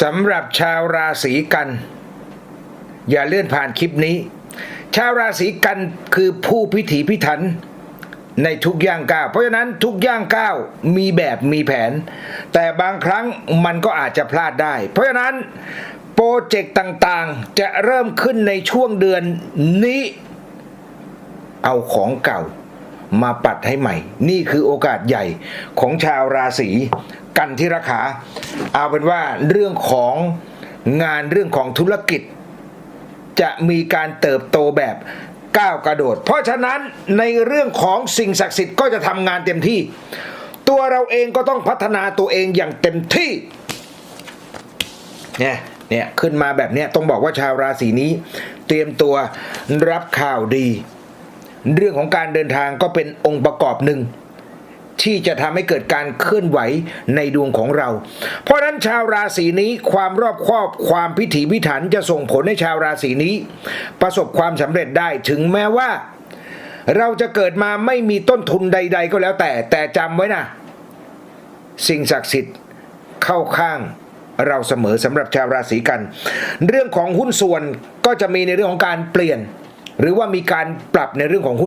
สำหรับชาวราศีกัน อย่าเลื่อนผ่านคลิปนี้ ชาวราศีกันคือผู้พิถีพิถันในทุกย่างก้าว เพราะฉะนั้นทุกย่างก้าวมีแบบมีแผน แต่บางครั้งมันก็อาจจะพลาดได้ เพราะฉะนั้นโปรเจกต์ต่างๆ จะเริ่มขึ้นในช่วงเดือนนี้ เอาของเก่ามาปัดให้ใหม่ นี่คือโอกาสใหญ่ของชาวราศีกันที่ราคา เอาเป็นว่าเรื่องของงานเรื่องของธุรกิจ จะมีการเติบโตแบบก้าวกระโดด เพราะฉะนั้นในเรื่องของสิ่งศักดิ์สิทธิ์ก็จะทำงานเต็มที่ ตัวเราเองก็ต้องพัฒนาตัวเองอย่างเต็มที่เนี่ยเนี่ยขึ้นมาแบบเนี้ยต้องบอกว่าชาวราศีนี้ เตรียมตัวรับข่าวดี เรื่องของการเดินทางก็เป็นองค์ประกอบหนึ่ง ที่จะทำให้เกิดการเคลื่อนไหวในดวงของเรา เพราะนั้นชาวราศีนี้ความรอบคอบความพิถีพิถันจะส่งผลให้ชาวราศีนี้ ประสบความสำเร็จได้ถึงแม้ว่า เราจะเกิดมาไม่มีต้นทุนใด ๆ ก็แล้วแต่ แต่จำไว้นะสิ่งศักดิ์สิทธิ์เข้าข้างเราเสมอสำหรับชาวราศีกัน เรื่องของหุ้นส่วนก็จะมีในเรื่องของการเปลี่ยน หรือว่ามีการปรับในเรื่องของหุ้น